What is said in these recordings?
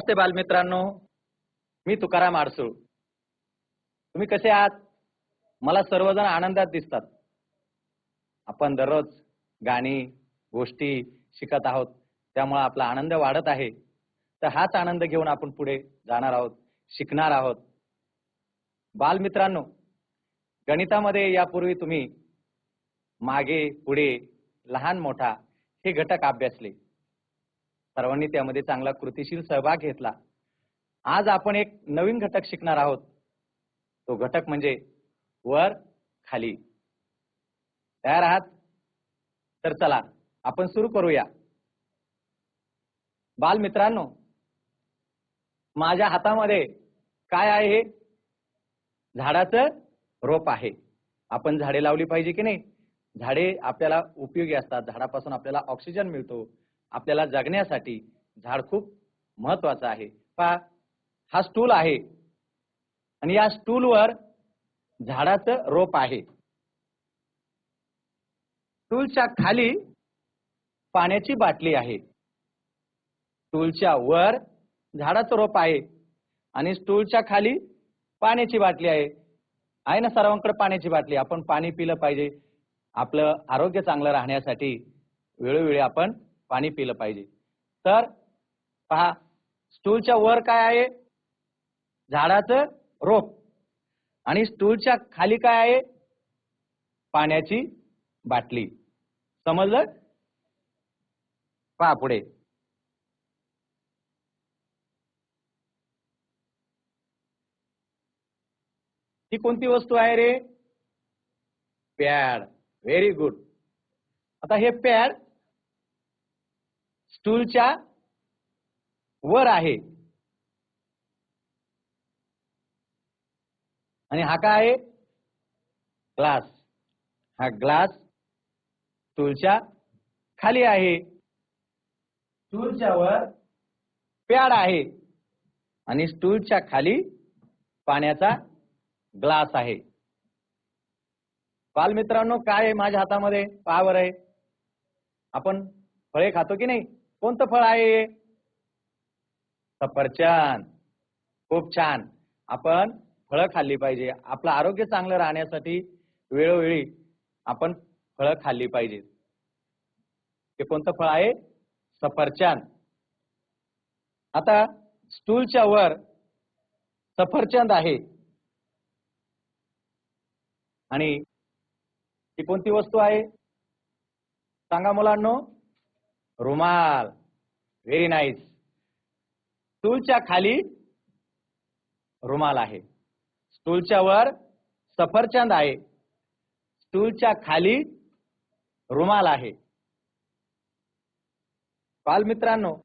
नमस्ते बालमित्रांनो. मी तुकाराम आडसूळ. तुम्ही कसे आहात? मला सर्वजण आनंदात दिसतात. आपण दररोज गाणी गोष्टी शिकत आहोत. त्यामुळे आपला आनंद वाढत आहे. तर हाच आनंद घेऊन आपण पुढे जाणार आहोत शिकणार आहोत. बालमित्रांनो गणितामध्ये यापूर्वी तुम्ही मागे पुढे लहान मोठा हे घटक अभ्यासले. सर्वांनी त्यामध्ये चांगला कृतीशील सहभाग घेतला. आज आपण एक नवीन घटक शिकणार आहोत. तो घटक म्हणजे वर खाली. तयार आहात? तर चला आपण सुरू करूया. बाल मित्रांनो माझ्या हातामध्ये काय आहे हे? झाडाचं रोप आहे. आपण झाडे लावली पाहिजे की नाही? झाडे आपल्याला उपयोगी असतात. झाडापासून आपल्याला ऑक्सिजन मिळतो. आपल्याला जगण्यासाठी झाड खूप महत्वाचं आहे. पहा हा स्टूल आहे. आणि या स्टूलवर झाडाचं रोप आहे. स्टूलच्या खाली पाण्याची बाटली आहे. स्टूलच्या वर झाडाचं रोप आहे. आणि स्टूलच्या खाली पाण्याची बाटली आहे. आहे ना सर्वांकडे पाण्याची बाटली? आपण पाणी पिलं पाहिजे. आपलं आरोग्य चांगलं राहण्यासाठी वेळोवेळी आपण पाणी पिलं पाहिजे. तर पहा स्टूलच्या वर काय आहे? झाडाचं रोप. आणि स्टूलच्या खाली काय आहे? पाण्याची बाटली. समजलं? पहा पुढे. ही कोणती वस्तू आहे रे? पॅड व्हेरी गुड आता हे पॅड स्टूलच्या वर आहे. आणि हा काय आहे? ग्लास. हा ग्लास स्टूलच्या खाली आहे. स्टूलच्या वर पॅड आहे. आणि स्टूलच्या खाली पाण्याचा ग्लास आहे. बालमित्रांनो काय आहे माझ्या हातामध्ये? पावर आहे? आपण फळे खातो की नाही? कोणतं फळ आहे? सफरचंद. खूप छान. आपण फळं खाल्ली पाहिजे. आपलं आरोग्य चांगलं राहण्यासाठी वेळोवेळी आपण फळं खाल्ली पाहिजे. हे कोणतं फळ आहे? सफरचंद. आता स्टूलच्या वर सफरचंद आहे. आणि ती कोणती वस्तू आहे? सांगा मुलांनो. रुमाल. व्हेरी नाईस स्टूलच्या खाली रुमाल आहे. स्टूलच्या वर सफरचंद आहे. स्टूलच्या खाली रुमाल आहे. बालमित्रांनो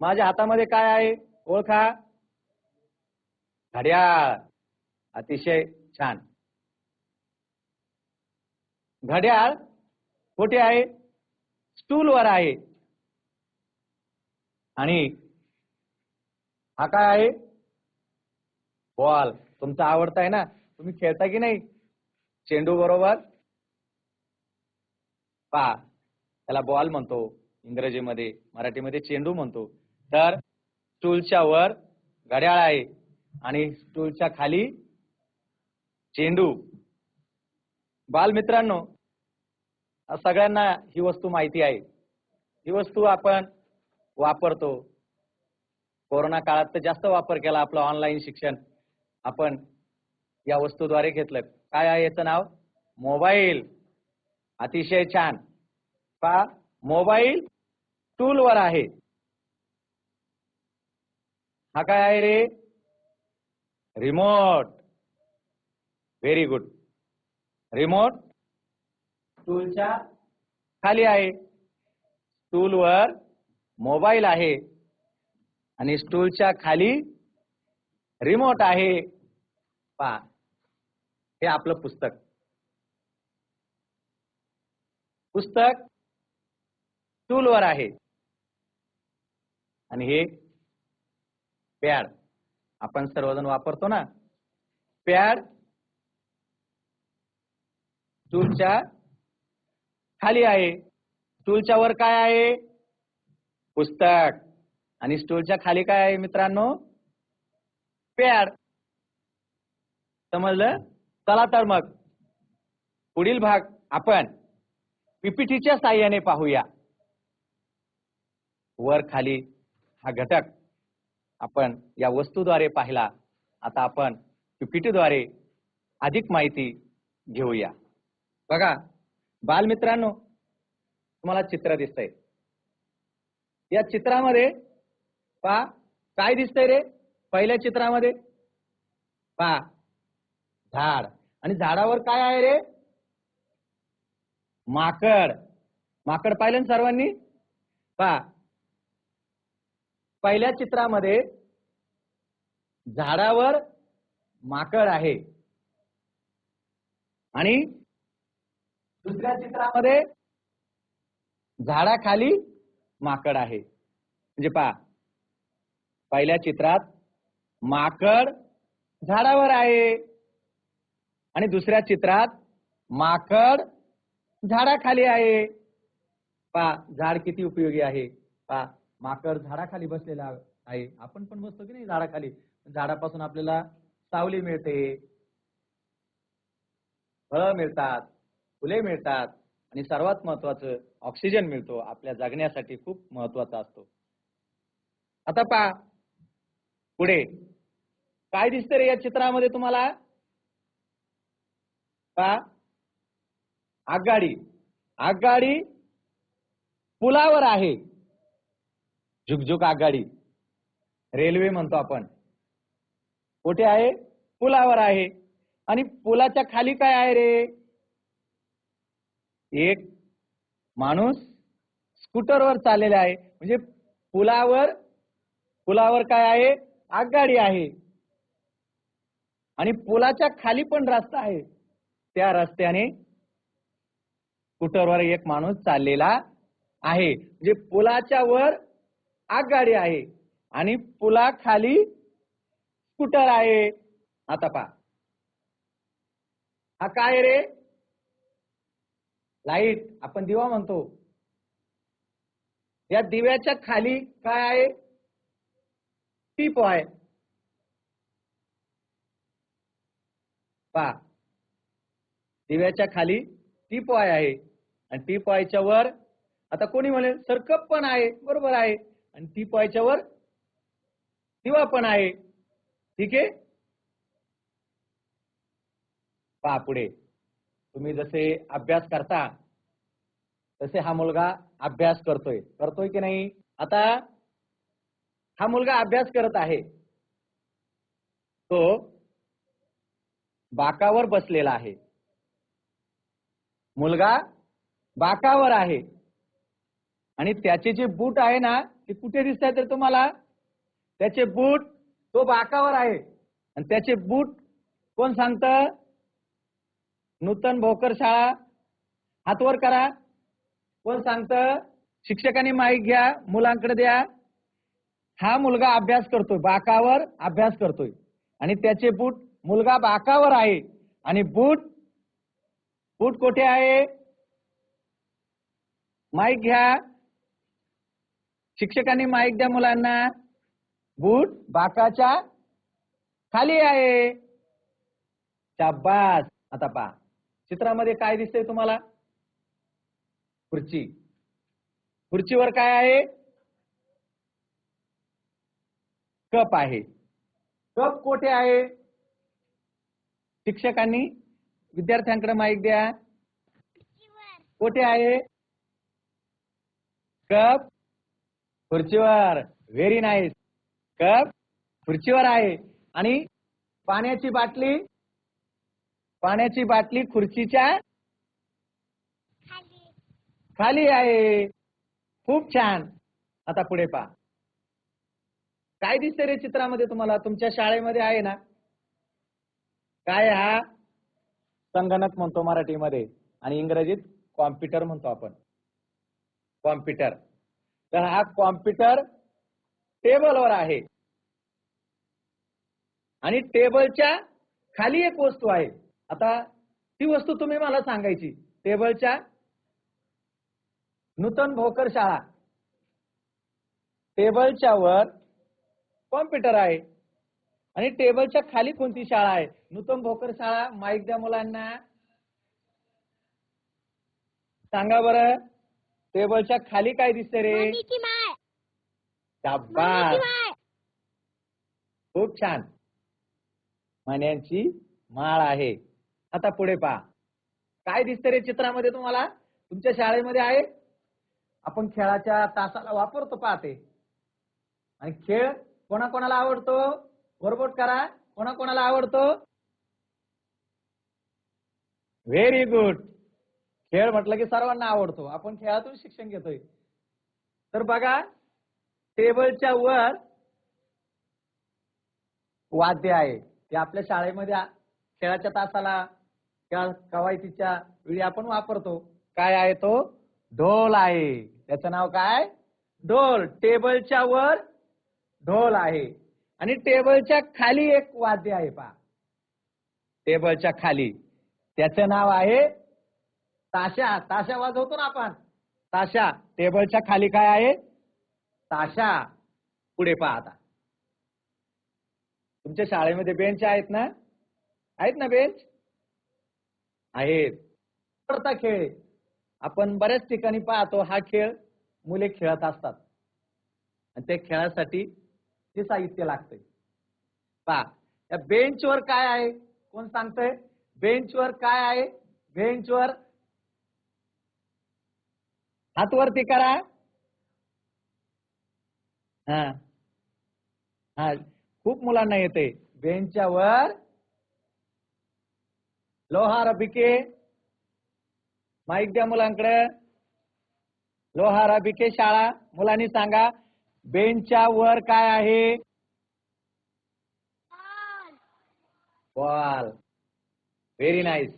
माझ्या हातामध्ये काय आहे? ओळखा. घड्याळ. अतिशय छान. घड्याळ कुठे आहे? स्टूलवर आहे. आणि हा काय आहे? बॉल. तुमचा आवडता आहे ना? तुम्ही खेळता की नाही? चेंडू बरोबर? पा त्याला बॉल म्हणतो. इंग्रजीमध्ये मराठीमध्ये चेंडू म्हणतो. तर स्टूलच्या वर घड्याळ आहे. आणि स्टूलच्या खाली चेंडू. बालमित्रांनो सगळ्यांना ही वस्तू माहिती आहे. ही वस्तू आपण वापरतो. कोरोना काळात तर जास्त वापर केला आपलं ऑनलाईन शिक्षण. आपण या वस्तूद्वारे घेतलं. काय आहे याचं नाव? मोबाईल. अतिशय छान. पा मोबाईल टूलवर आहे. हा काय आहे रे? रिमोट. व्हेरी गुड रिमोट स्टूलच्या खाली आहे. स्टूलवर मोबाईल आहे. आणि स्टूलच्या खाली रिमोट आहे. पा हे आपलं पुस्तक. पुस्तक स्टूलवर आहे. आणि हे पॅड. आपण सर्वजण वापरतो ना? पॅड स्टूलच्या खाली आहे. स्टूलच्या वर काय आहे? पुस्तक. आणि स्टूलच्या खाली काय आहे मित्रांनो? पॅड समजलं? चला तर मग. पुढील भाग आपण पीपीटीच्या साह्याने पाहूया. वर खाली हा घटक आपण या वस्तूद्वारे पाहिला. आता आपण पीपीटीद्वारे अधिक माहिती घेऊया. बघा बालमित्रांनो तुम्हाला चित्र दिसतंय. या चित्रामध्ये पहा काय दिसतंय रे? पहिल्या चित्रामध्ये पहा झाड. आणि झाडावर काय आहे रे? माकड. माकड पाहिलं ना सर्वांनी? पहा. पहिल्या चित्रामध्ये झाडावर माकड आहे. आणि दुसऱ्या चित्रामध्ये झाडाखाली माकड आहे. म्हणजे पहा पहिल्या चित्रात माकड झाडावर आहे. आणि दुसऱ्या चित्रात माकड झाडाखाली आहे. पहा झाड किती उपयोगी आहे. पहा माकड झाडाखाली बसलेला आहे. आपण पण बसतो की नाही झाडाखाली? झाडापासून आपल्याला सावली मिळते. फळं मिळतात. फुले मिळतात आणि सर्वात महत्वाचं ऑक्सिजन मिळतो आपल्या जगण्यासाठी खूप महत्त्वाचा असतो. आता पहा पुढे. काय दिसतं रे या चित्रामध्ये तुम्हाला? पहा. आगगाडी. आगगाडी पुलावर आहे. झुकझुक आगगाडी. रेल्वे म्हणतो आपण. कुठे आहे? पुलावर आहे. आणि पुलाच्या खाली काय आहे रे? एक माणूस स्कूटरवर चाललेला आहे. म्हणजे पुलावर पुलावर काय आहे? आगगाडी आहे. आणि पुलाच्या खाली पण रस्ता आहे. त्या रस्त्याने स्कूटरवर एक माणूस चाललेला आहे. म्हणजे पुलाच्या वर आगगाडी आहे. आणि पुलाखाली स्कूटर आहे. आता पहा. हा काय रे? लाइट आपण दिवा म्हणतो. या दिव्याच्या खाली काय आहे? टीप आहे. पहा. दिव्याच्या खाली टीप वाय आहे. आणि टीप वायच्या वर आता कोणी म्हणेल सरकप पण आहे बरोबर आहे. आणि टीप वायच्या वर दिवा पण आहे. ठीक आहे? पा पुढे. तुम्ही जसे अभ्यास करता तसे हा मुलगा अभ्यास करतोय. करतोय की नाही? आता हा मुलगा अभ्यास करत आहे. तो बाकावर बसलेला आहे. मुलगा बाकावर आहे. आणि त्याचे जे बूट आहे ना ते कुठे दिसत आहे तर तुम्हाला? त्याचे बूट तो बाकावर आहे. आणि त्याचे बूट कोण सांगतं? नूतन भोकर शाळा हातवर करा. कोण सांगत? शिक्षकांनी माईक घ्या मुलांकडे द्या. हा मुलगा अभ्यास करतोय बाकावर अभ्यास करतोय. आणि त्याचे बूट मुलगा बाकावर आहे. आणि बूट बूट कोठे आहे? माईक घ्या. शिक्षकांनी माईक द्या मुलांना. बूट बाकाच्या खाली आहे. शाबास. आता पहा. चित्रामध्ये काय दिसतंय तुम्हाला? खुर्ची. खुर्चीवर काय आहे? कप आहे. कप कोठे आहे? शिक्षकांनी विद्यार्थ्यांकडे माहिती द्या. कोठे आहे? कप खुर्चीवर. व्हेरी नाईस कप खुर्चीवर आहे. आणि पाण्याची बाटली पाण्याची बाटली खुर्चीच्या खाली. आहे. खूप छान. आता पुढे पहा. काय दिसते रे चित्रामध्ये तुम्हाला? तुमच्या शाळेमध्ये आहे ना? काय हा? संगणक म्हणतो मराठीमध्ये. आणि इंग्रजीत कॉम्प्युटर म्हणतो आपण. कॉम्प्युटर. तर हा कॉम्प्युटर टेबलवर आहे. आणि टेबलच्या खाली एक वस्तू आहे. आता ती वस्तू तुम्ही मला सांगायची. टेबलच्या नूतन भोकर शाळा. टेबलच्या वर कॉम्प्युटर आहे. आणि टेबलच्या खाली कोणती शाळा आहे? नूतन भोकर शाळा माईक द्या मुलांना. सांगा बरं टेबलच्या खाली काय दिसते रे? खूप छान. मण्यांची माळ आहे. आता पुढे पहा. काय दिसतं रे चित्रामध्ये तुम्हाला? तुमच्या शाळेमध्ये आहे? आपण खेळाच्या तासाला वापरतो पाहते आणि खेळ कोणाकोणाला आवडतो? वरबोट करा. कोणाकोणाला आवडतो? व्हेरी गुड खेळ म्हटलं की सर्वांना आवडतो. आपण खेळातून शिक्षण घेतोय. तर बघा टेबलच्या वर वाद्य आहे. ते आपल्या शाळेमध्ये खेळाच्या तासाला किंवा कवायतीच्या वेळी आपण वापरतो. काय आहे तो? ढोल आहे. त्याचं नाव काय? ढोल. टेबलच्या वर ढोल आहे. आणि टेबलच्या खाली एक वाद्य आहे पा टेबलच्या खाली. त्याचं नाव आहे ताशा. ताशा वाजवतो ना आपण. ताशा. टेबलच्या खाली काय आहे? ताशा. पुढे पहा आता. तुमच्या शाळेमध्ये बेंच आहेत ना? आहेत ना बेंच? आहेत. आवडता खेळ. आपण बऱ्याच ठिकाणी पाहतो हा खेळ मुले खेळत असतात. आणि त्या खेळासाठी ते साहित्य लागतंय. पहा त्या बेंचवर काय आहे? कोण सांगतंय? बेंचवर काय आहे? बेंचवर हात वरती करा. हा. हा. खूप मुलांना येते बेंचच्या वर लोहार बिके माईक द्या मुलांकडे. लोहारा बिके शाळा मुलांनी सांगा बेंचच्या वर काय आहे? बॉल. व्हेरी नाईस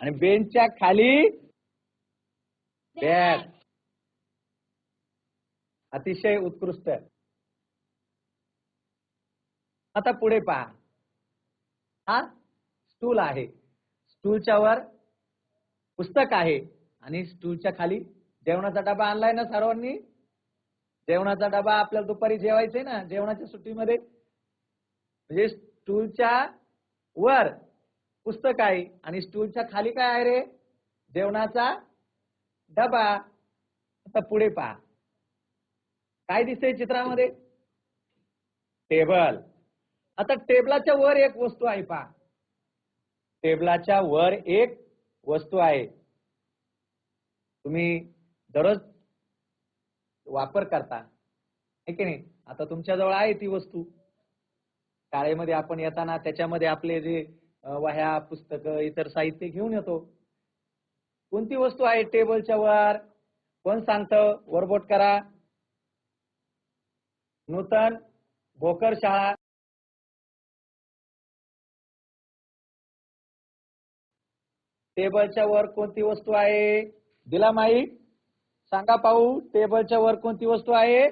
आणि बेंचच्या खाली बॅट अतिशय उत्कृष्ट. आता पुढे पहा. हा? स्टूल आहे. स्टूलच्या वर पुस्तक आहे. आणि स्टूलच्या खाली जेवणाचा डबा आणलाय ना सर्वांनी? जेवणाचा डबा आपल्याला दुपारी जेवायचंय ना जेवणाच्या सुट्टीमध्ये. म्हणजे स्टूलच्या वर पुस्तक आहे. आणि स्टूलच्या खाली काय आहे रे? जेवणाचा डबा. आता पुढे पहा. काय दिसतंय चित्रामध्ये? टेबल. आता टेबलाच्या वर एक वस्तू आहे पहा. टेबलाच्या वर एक वस्तू आहे. तुम्ही दररोज वापर करता. आहे की नाही? आता तुमच्याजवळ आहे ती वस्तू. शाळेमध्ये आपण येताना त्याच्यामध्ये आपले जे वह्या पुस्तकं इतर साहित्य घेऊन येतो. कोणती वस्तू आहे टेबलच्या वर? कोण सांगतं? वरबोट करा. नूतन भोकर शाळा. टेबलच्या वर कोणती वस्तू आहे? दिला माईक सांगा पाहू टेबलच्या वर कोणती वस्तू आहे?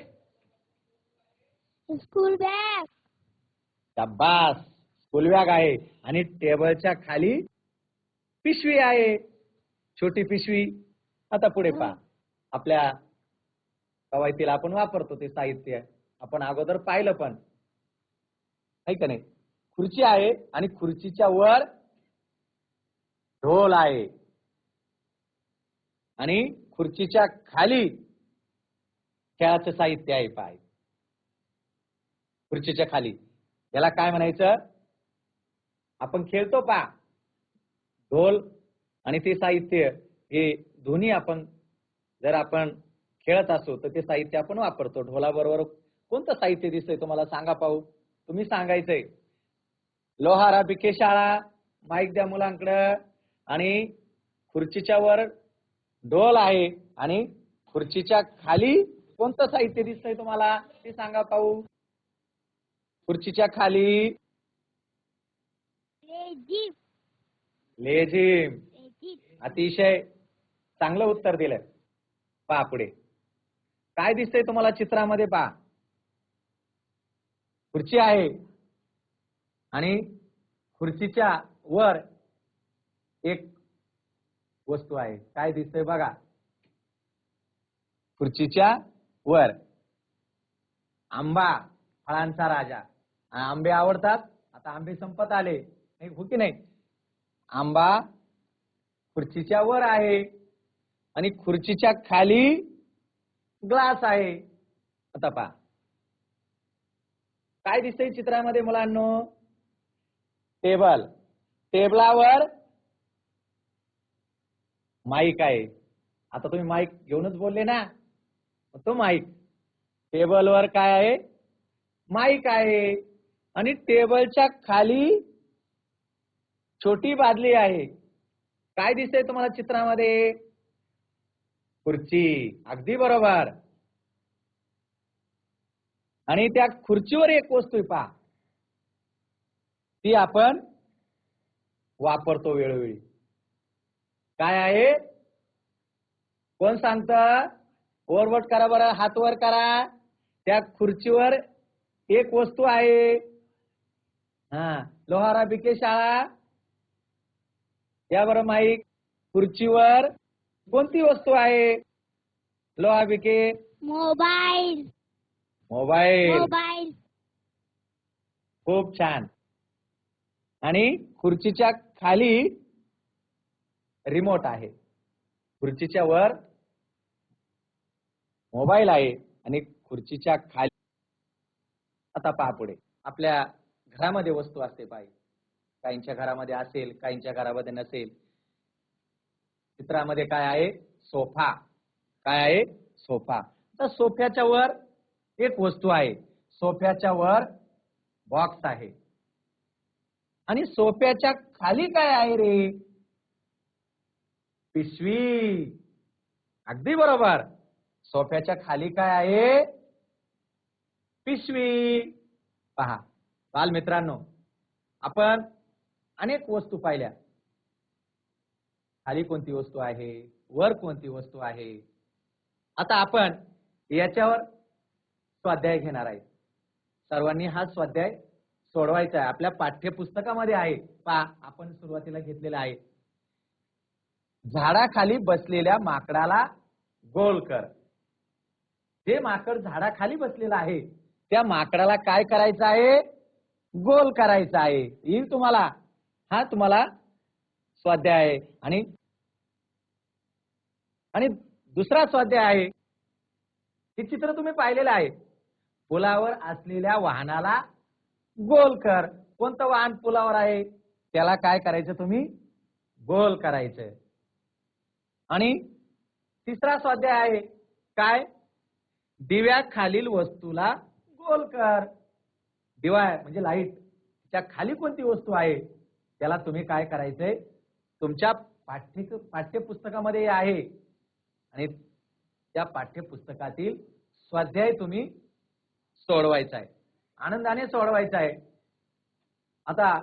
School bag. शाबास. स्कूलबॅग आहे. आणि टेबलच्या खाली पिशवी आहे. छोटी पिशवी. आता पुढे पहा. आपल्या कवायतीला आपण वापरतो ते साहित्य. आपण अगोदर पाहिलं पण. आहे का नाही? खुर्ची आहे आणि खुर्चीच्या वर ढोल आहे. आणि खुर्चीच्या खाली खेळाचं साहित्य आहे पाय. खुर्चीच्या खाली. याला काय म्हणायचं? आपण खेळतो पा. ढोल आणि ते साहित्य हे दोन्ही आपण जर आपण खेळत असू तर ते साहित्य आपण वापरतो. ढोलाबरोबर कोणतं साहित्य दिसतंय तुम्हाला सांगा पाहू. तुम्ही सांगायचंय. लोहारा बिके शाळा माईक द्या मुलांकडं. आणि खुर्चीच्या वर ढोल आहे आणि खुर्चीच्या खाली कोणतं साहित्य दिसतंय तुम्हाला? ते सांगा पाहू. खुर्चीच्या खाली लेझिम. अतिशय चांगलं उत्तर दिलं पहा पुढे. काय दिसतंय तुम्हाला चित्रामध्ये? पहा. खुर्ची आहे आणि खुर्चीच्या वर एक वस्तू आहे. काय दिसतंय बघा. खुर्चीच्या वर. आंबा फळांचा राजा. आंबे आवडतात. आता आंबे संपत आले. नाही हो की नाही? आंबा खुर्चीच्या वर आहे. आणि खुर्चीच्या खाली ग्लास आहे. आता पहा. काय दिसतंय चित्रामध्ये मुलांनो? टेबल. टेबलावर माईक आहे. आता तुम्ही माईक घेऊनच बोलले ना. तो माईक. टेबलवर काय आहे? माईक आहे. आणि टेबलच्या खाली छोटी बादली आहे. काय दिसतंय तुम्हाला चित्रामध्ये? खुर्ची. अगदी बरोबर. आणि त्या खुर्चीवर एक वस्तू आहे पहा. ती आपण वापरतो वेळोवेळी. काय आहे? कोण सांगत? वरवट करा बरं हात वर करा. त्या खुर्चीवर एक वस्तू आहे. हा लोहारा बिके शाळा. या बरं माईक. खुर्चीवर कोणती वस्तू आहे? लोहा बिके मोबाईल. मोबाईल. मोबाईल. खूप छान. आणि खुर्चीच्या खाली रिमोट आहे. खुर्चीच्या वर मोबाईल आहे आणि खुर्चीच्या खाली आता पहा पुढे. आपल्या घरामध्ये वस्तू असते पाय. काहींच्या घरामध्ये असेल काहींच्या घरामध्ये नसेल. चित्रामध्ये काय आहे? सोफा. काय आहे? सोफा. तर सोफ्याच्या वर एक वस्तू आहे. सोफ्याच्या वर बॉक्स आहे. आणि सोफ्याच्या खाली काय आहे रे? पिशवी. अगदी बरोबर. सोफ्याच्या खाली काय आहे? पिशवी. पहा बाल मित्रांनो आपण अनेक वस्तू पाहिल्या. खाली कोणती वस्तू आहे? वर कोणती वस्तू आहे? आता आपण याच्यावर स्वाध्याय घेणार आहे. सर्वांनी हा स्वाध्याय सोडवायचा आहे. आपल्या पाठ्यपुस्तकामध्ये आहे. पहा आपण सुरुवातीला घेतलेला आहे. झाडाखाली बसलेल्या माकडाला गोल कर. जे माकड झाडाखाली बसलेलं आहे त्या माकडाला काय करायचं आहे? गोल करायचं आहे. येईल तुम्हाला. हा तुम्हाला स्वाध्याय आहे. आणि आणि दुसरा स्वाध्याय आहे. हे चित्र तुम्ही पाहिलेलं आहे. पुलावर असलेल्या वाहनाला गोल कर. कोणतं वाहन पुलावर आहे? त्याला काय करायचं तुम्ही? गोल करायचं आणि तिसरा स्वाध्याय आहे काय? दिव्या खालील वस्तूला गोल कर. दिवा म्हणजे लाइट त्या खाली कोणती वस्तू आहे? त्याला तुम्ही काय करायचंय? तुमच्या पाठ्य पाठ्यपुस्तकामध्ये आहे. आणि त्या पाठ्यपुस्तकातील स्वाध्याय तुम्ही सोडवायचा आहे. आनंदाने सोडवायचा आहे. आता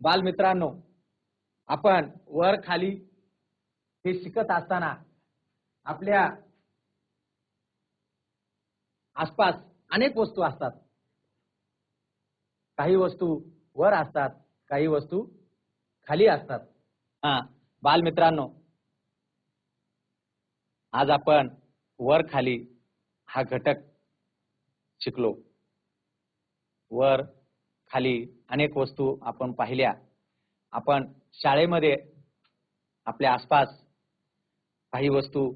बालमित्रांनो आपण वर खाली हे शिकत असताना आपल्या आसपास अनेक वस्तू असतात. काही वस्तू वर असतात काही वस्तू खाली असतात. हा बालमित्रांनो आज आपण वर खाली हा घटक शिकलो. वर खाली अनेक वस्तू आपण पाहिल्या. आपण शाळेमध्ये आपल्या आसपास काही वस्तू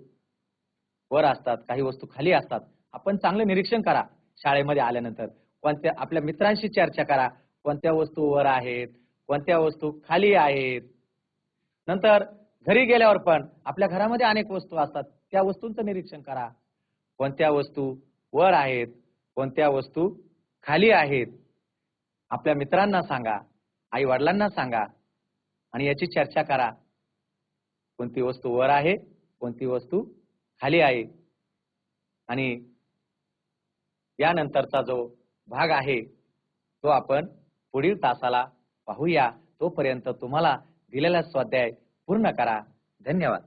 वर असतात काही वस्तू खाली असतात. आपण चांगलं निरीक्षण करा शाळेमध्ये आल्यानंतर. कोणत्या आपल्या मित्रांशी चर्चा करा. कोणत्या वस्तू वर आहेत कोणत्या वस्तू खाली आहेत. नंतर घरी गेल्यावर पण आपल्या घरामध्ये अनेक वस्तू असतात. त्या वस्तूंचं निरीक्षण करा. कोणत्या वस्तू वर आहेत कोणत्या वस्तू खाली आहेत. आपल्या मित्रांना सांगा आई वडिलांना सांगा आणि याची चर्चा करा. कोणती वस्तू वर आहे कोणती वस्तू खाली आहे? आणि यानंतरचा जो भाग आहे तो आपण पुढील तासाला पाहूया. तोपर्यंत तुम्हाला दिलेला स्वाध्याय पूर्ण करा. धन्यवाद.